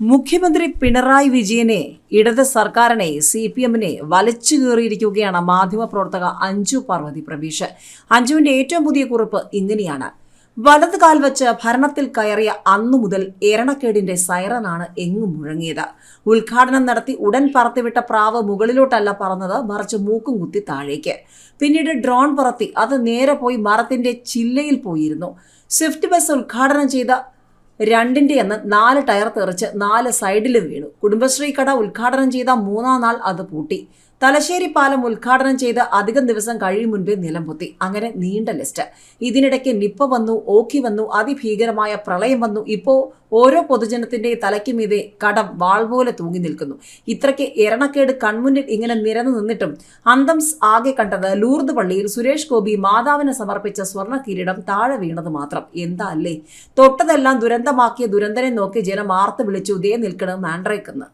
മുഖ്യമന്ത്രി പിണറായി വിജയനെ ഇടത് സർക്കാരിനെ സി പി എമ്മിനെ വലിച്ചു കയറിയിരിക്കുകയാണ് മാധ്യമപ്രവർത്തക അഞ്ജു പാർവതി പ്രവീഷ്. അഞ്ജുവിന്റെ ഏറ്റവും പുതിയ കുറിപ്പ് ഇങ്ങനെയാണ്. വലത് കാൽ വച്ച് ഭരണത്തിൽ കയറിയ അന്നു മുതൽ എരണക്കേടിന്റെ സൈറനാണ് എങ്ങും മുഴങ്ങിയത്. ഉദ്ഘാടനം നടത്തി ഉടൻ പറത്തിവിട്ട പ്രാവ് മുകളിലോട്ടല്ല പറന്നത് മറിച്ച് മൂക്കും കുത്തി താഴേക്ക്. പിന്നീട് ഡ്രോൺ പറത്തി അത് നേരെ പോയി മരത്തിന്റെ ചില്ലയിൽ പോയിരുന്നു. സ്വിഫ്റ്റ് ബസ് ഉദ്ഘാടനം ചെയ്ത രണ്ടിന്റെ അന്ന് നാല് ടയർ തെറിച്ച് നാല് സൈഡിൽ വീണു. കുടുംബശ്രീ കട ഉദ്ഘാടനം ചെയ്ത മൂന്നാം നാൾ അത് പൂട്ടി. തലശ്ശേരി പാലം ഉദ്ഘാടനം ചെയ്ത് അധികം ദിവസം കഴിയും മുൻപേ നിലംപൊത്തി. അങ്ങനെ നീണ്ട ലിസ്റ്റ്. ഇതിനിടയ്ക്ക് നിപ്പ വന്നു ഓക്കി വന്നു അതിഭീകരമായ പ്രളയം വന്നു. ഇപ്പോ ഓരോ പൊതുജനത്തിന്റെ തലയ്ക്ക് മീതെ കടം വാൾ പോലെ തൂങ്ങി നിൽക്കുന്നു. ഇത്രയ്ക്ക് എരണക്കേട് കൺമുന്നിൽ ഇങ്ങനെ നിരന്നു നിന്നിട്ടും അന്തം ആകെ കണ്ടത് ലൂർദ് പള്ളിയിൽ സുരേഷ് ഗോപി മാതാവിന് സമർപ്പിച്ച സ്വർണ കിരീടം താഴെ വീണത് മാത്രം. എന്താ അല്ലേ? തൊട്ടതെല്ലാം ദുരന്തമാക്കിയ ദുരന്തനെ നോക്കി ജനം ആർത്ത് വിളിച്ചു ദേ നിൽക്കണം മാൻഡ്രേക്കെന്ന്.